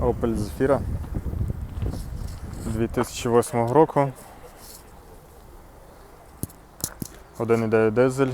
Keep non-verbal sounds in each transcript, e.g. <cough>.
Opel Zafira 2008 року. 1,9 дизель,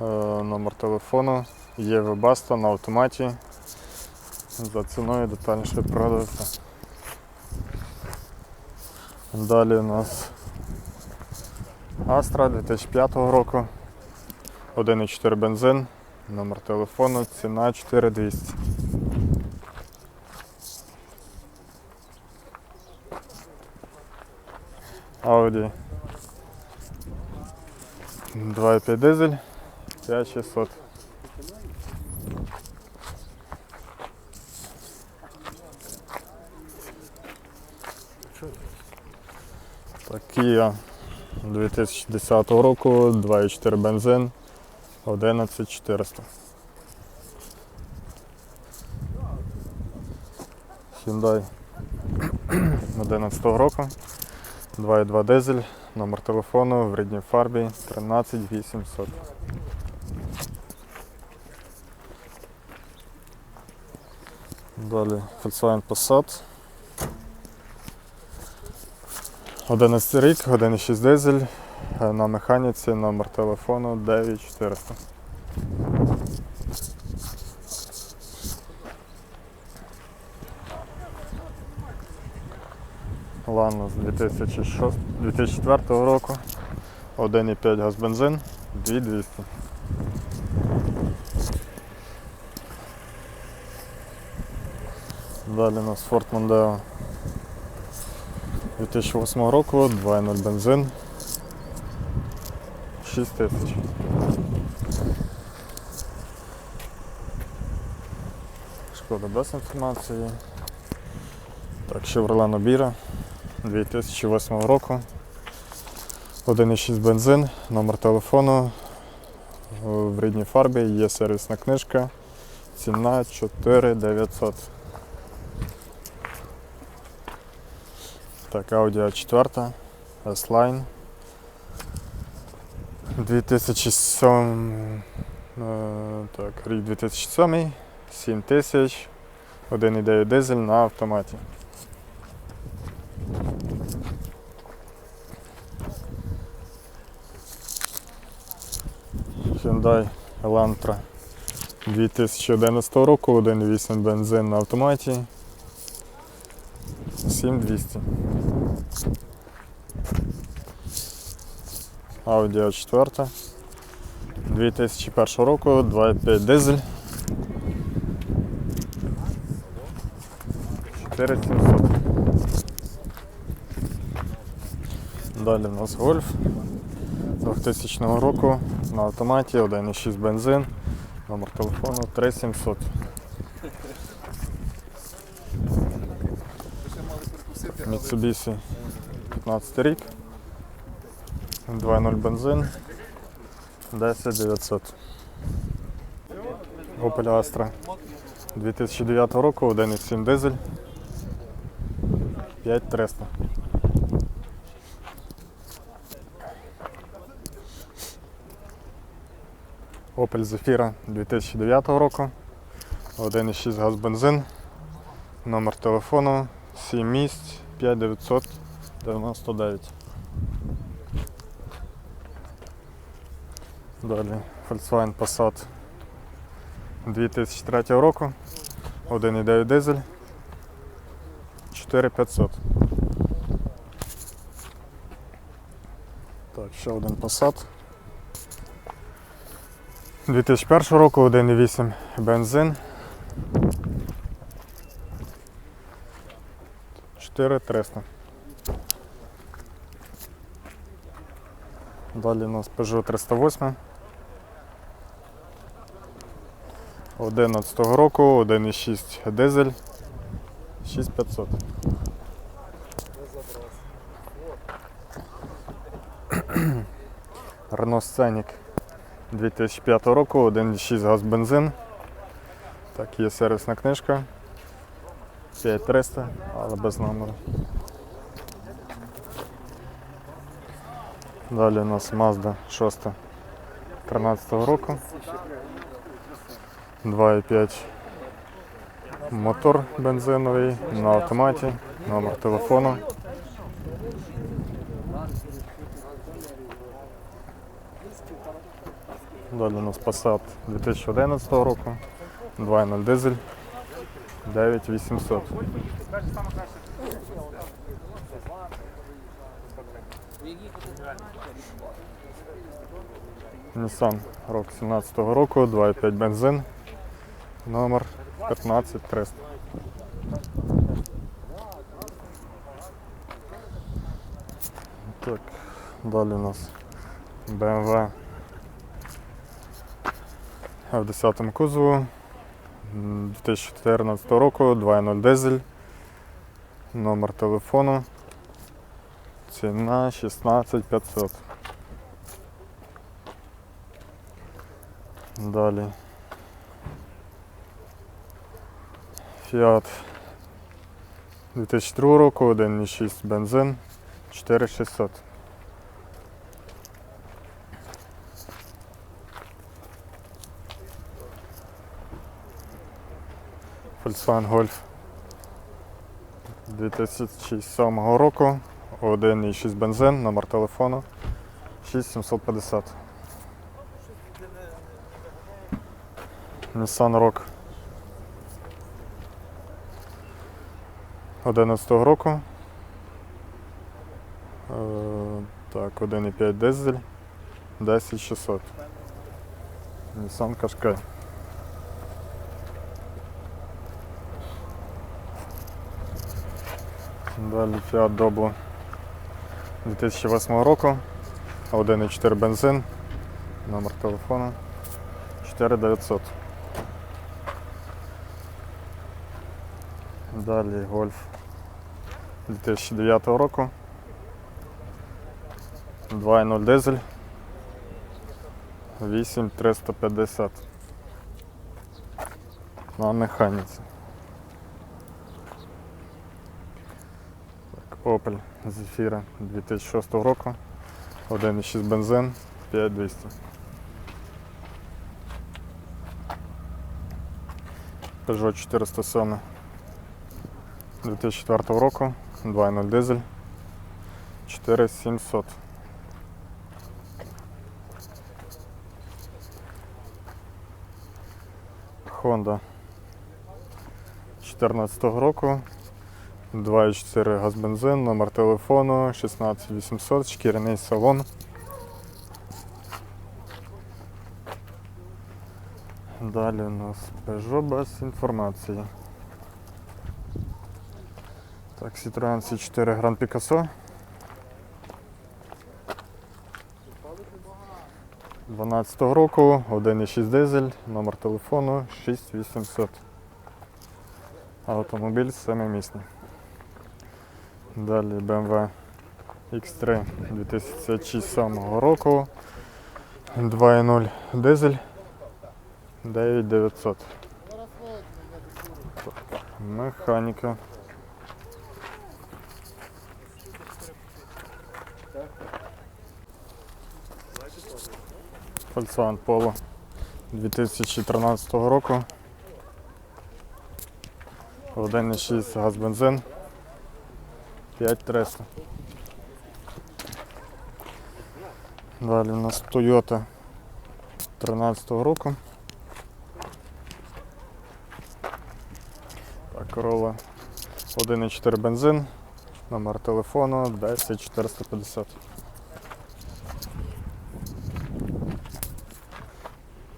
е, номер телефону, є Webasto на автоматі. За ціною детальніше продався. Далі у нас Astra 2005 року. 1,4 бензин, номер телефону, ціна 4200. Audi 2,5 дизель, 5600. Так, Kia 2010 року, 2,4 бензин, 11400. Hyundai <clears throat> 11 року. 2,2 дизель, номер телефону в рідній фарбі 13800. Далі Volkswagen Passat. 11 рік, 1,6 дизель, е, на механіці, номер телефону 9400. Ланос 2006, 2004 року. 1,5 газ бензин, 2200. Далі у нас Ford Mondeo 2008 року, 2.0 бензин. 6 тисяч. Шкода без інформації. Так, Chevrolet Nobira 2008 року. 1,6 бензин, номер телефону в рідній фарбі, є сервісна книжка. Ціна 4900. Так, Audi A4, S-Line. 2007, е, так, рік 2007, 7000, 1,9 дизель на автоматі. Hyundai Elantra 2011 року, 1,8 бензин на автоматі. 7200. Audi A4 2001 року, 2,5 дизель. 4700. Далі у нас Golf 2000 року на автоматі, 1,6 бензин, номер телефону 3700. Mitsubishi 15 рік. 2.0 бензин. 10900. Opel Astra 2009 року, 1,7 дизель. 5300. Opel Zafira 2009 року. 1,6 газ бензин. Номер телефону 7 місць 5999. Далі Volkswagen Passat 2003 року. 1,9 дизель. 4500. Так, ще один Passat. 2001 року 1,8 бензин. 4300. Далі у нас Peugeot 308. 11 року, 1,6 дизель, 6500. Renault Scenic 2005 року, 1,6 газ бензин. Так, є сервісна книжка. 5300, але без номеру. Далі у нас Mazda 6 13 року. 2,5 Мотор бензиновий на автоматі, номер телефону. Далі у нас Passat 2011 року, 2.0 дизель, 9800. Nissan Rogue 17 року, 2.5 бензин, номер 15300. Так, далі у нас BMW в 10 кузову 2014 року, 2.0 дизель, номер телефону, ціна 16500. Далі. Fiat 2002 року, 1.6 бензин, 4600. Volkswagen Golf 2007 року, 1.6 бензин, номер телефону 6750. Nissan Rock 11 року. Е, Так, 1.5 дизель, 10600. Nissan Qashqai. Далі Fiat Doblo 2008 року, 1.4 бензин, номер телефону 4900. Далі Golf 2009 року. 2.0 дизель. 8350. На механіці. Opel Zafira 2006 року. 1.6 бензин, 5200. Peugeot 407 2004 року, 2.0 дизель, 4700. Honda 14 року, 2.4 газ бензин, номер телефону 16800, шкіряний салон. Далі у нас Peugeot без інформації. Так, Citroen C4 Grand Picasso. 12 року, 1.6 дизель, номер телефону 6800. Автомобіль семимісний. Далі BMW X3 2007 року. 2.0 дизель 9900. Механіка. Volkswagen Polo 2013 року. 1.6 газ бензин 5300. Далі у нас Toyota 13 року. Так, Corolla 1.4 бензин, номер телефону 10450.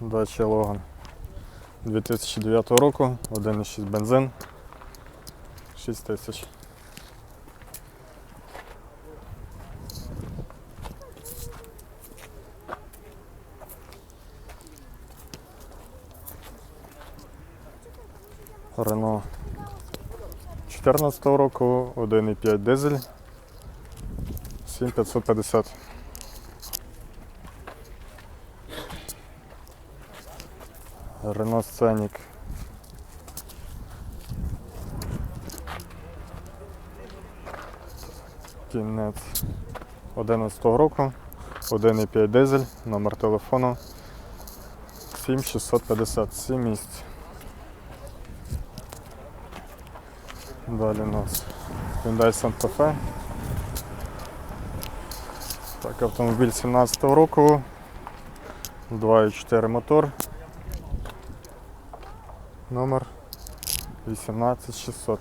Дача Логан 2009 року, 1.6 бензин, 6 тисяч. Рено 14 року, 1.5 дизель, 7550. Рено Сценік. Кінець 11 року, 1,5 дизель, номер телефону 7650, 7 місць. Далі у нас Hyundai Santa Fe. Так, автомобіль 17-го року. 2.4 мотор. Номер 18600.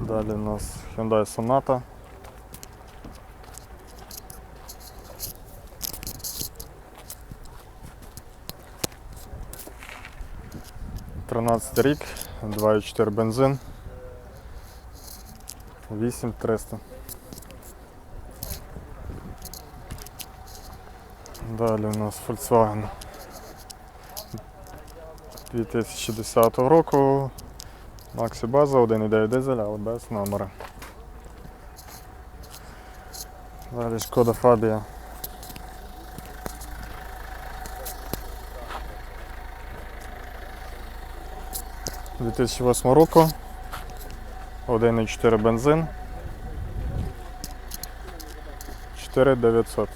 Далі у нас Hyundai Sonata. Тринадцятий рік, 2.4 бензин. 8300. Далі у нас Volkswagen 2010 року. Максі база, 1,9 дизель, але без номера. Далі шкода Фабія. 2008 року. 1,4 бензин. 4900.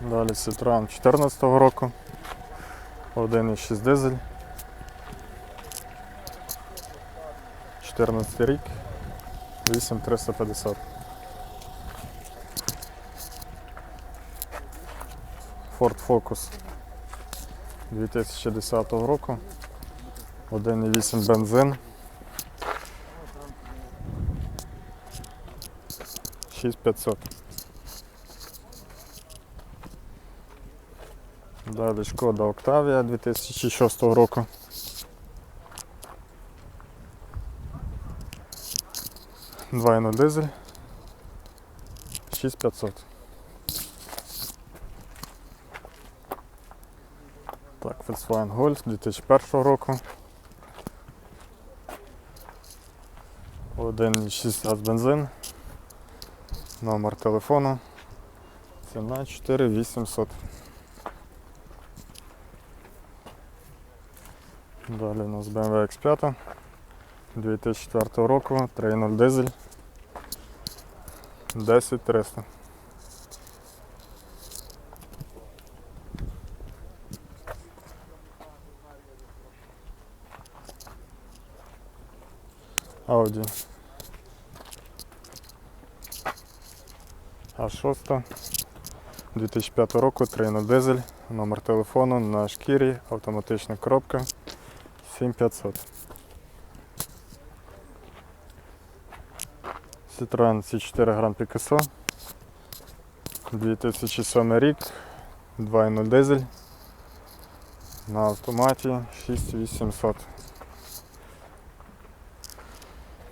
Далі Citroen 14 року. 1,6 дизель. 14 рік. 8350. Ford Focus 2010 року. 1,8 бензин. 6500. Далі шкода Октавія 2006 року. Двойно дизель. 6500. Volkswagen Golf 2001 року. 1,6 газ бензин. Номер телефону. Ціна 4800. Далі у нас BMW X5 2004 року, 3.0 дизель 10300. Audi А6 2005 року, 3.0 дизель, номер телефону на шкірі, автоматична коробка 7500. Citroen C4 Grand Picasso 2007 рік, 2.0 дизель. На автоматі 6800.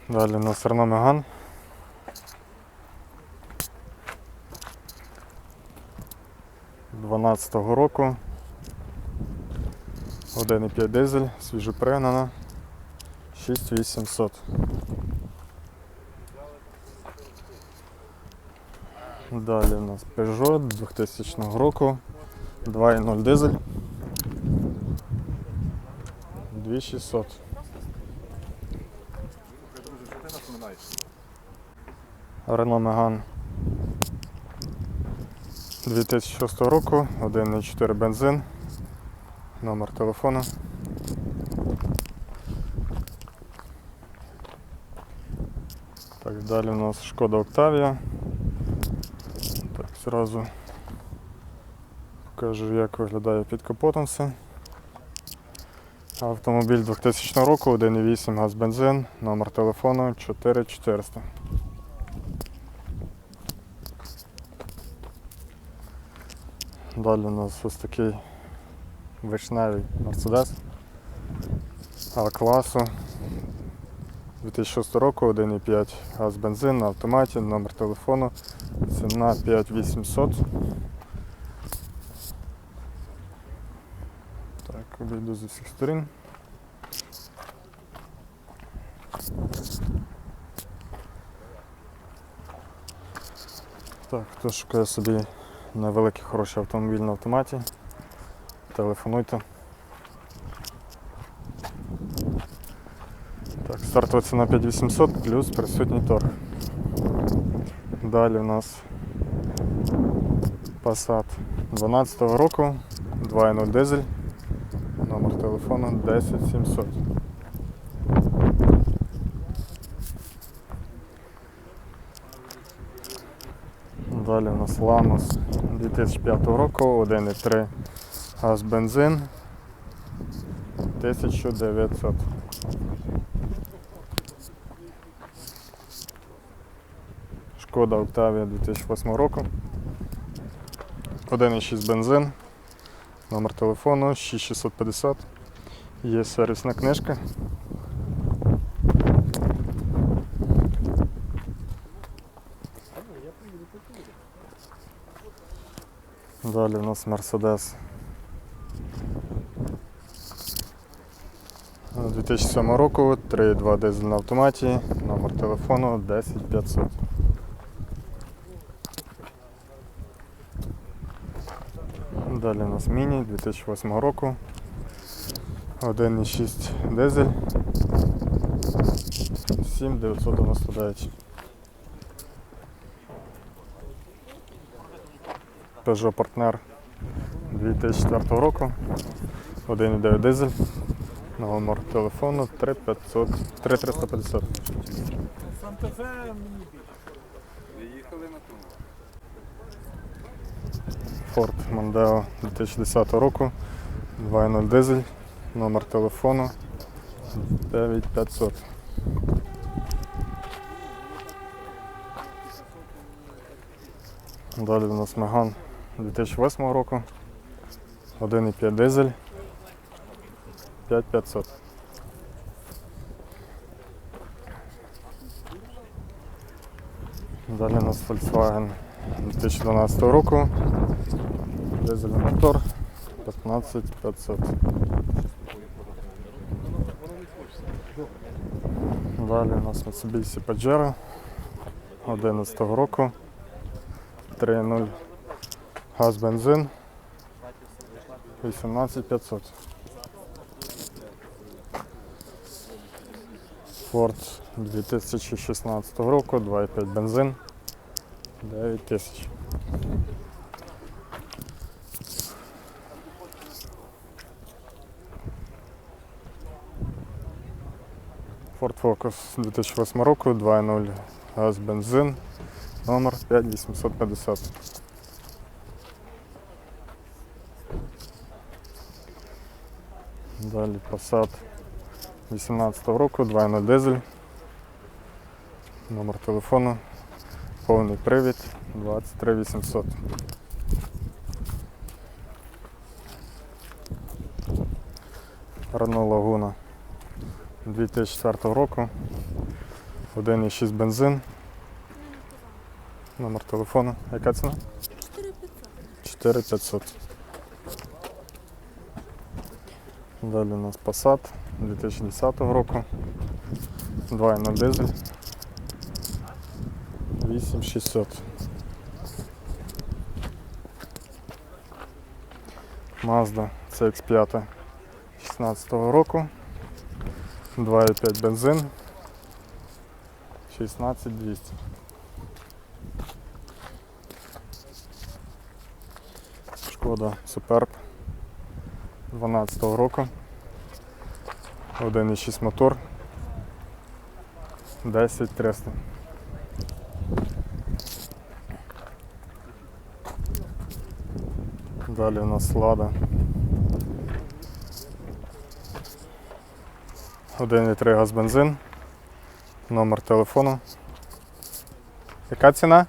Далі у нас Renault Megane. Дванадцятого року 1,5 дизель, свіжопригнана, 6800. Далі у нас Peugeot 2000 року, 2,0 дизель, 2600. Renault Megane 2006 року, 1,4 бензин, номер телефону. Так, далі у нас Шкода Октавія. Так, зразу покажу, як виглядає під капотом все. Автомобіль 2000 року, 1,8 газ бензин, номер телефону 4400. Далі у нас ось такий вишневий Мерседес А-класу 2006 року, 1,5 газ бензин на автоматі, номер телефону, ціна 5800. Так, обійду з усіх сторін. Так, хто шукає собі невеликий хороший автомобіль на автоматі, телефонуйте. Так, стартова ціна 5800 плюс присутній торг. Далі у нас Passat 12 року, 2.0 дизель, телефону 10700. Далі у нас Ланус 2005 року, 1.3 газ бензин 1900. Шкода Октавія 2008 року. 1.6 бензин. Номер телефону 6650. Є сервісна книжка. Далі у нас Mercedes. 2007 року, 3.2 дизель на автоматі, номер телефону 10500. Далі у нас міні 2008 року. 1.6 дизель. 7999. Peugeot Partner 2004 року. 1.9 дизель. Номер телефону 3500 3350. Санта-Фе мені. Виїхали на тому. Ford Mondeo 2010 року. 2.0 дизель. Номер телефону 9500. Далі у нас Megane 2008 року. 1,5 дизель. 5500. Далі у нас Volkswagen 2012 року. Дизельний мотор 15500. Далі у нас Mitsubishi Pajero 11 року. 3.0 газ бензин 18500. Ford 2016 року, 2.5 бензин 9000. Focus 2008 року, 2.0 газ бензин, номер 5850. Далі Passat 18 року, 2.0 дизель. Номер телефону, повний привід 23800. Renault Laguna 2004 року. 1,6 бензин. Номер телефону. Яка ціна? 4500. Далі у нас Passat 2010 року. 2.0 дизель. 8600. Mazda CX5 16 року. 2,5 бензин. 16200. Шкода Superb 12 року. 1,6 мотор. 10300. Далі у нас Лада. 1,3 газ бензин. Номер телефону. Яка ціна?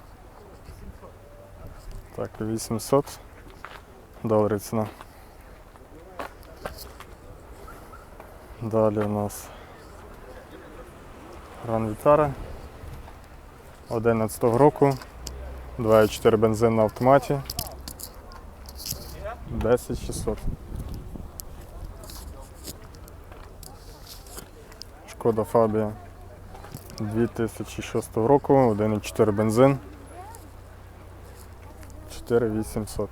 Так, 800 доларів ціна. Далі у нас Gran Vitara 11 року. 2,4 бензин на автоматі. 10600. Шкода Фабія 2006 року, 1,4 бензин. 4800.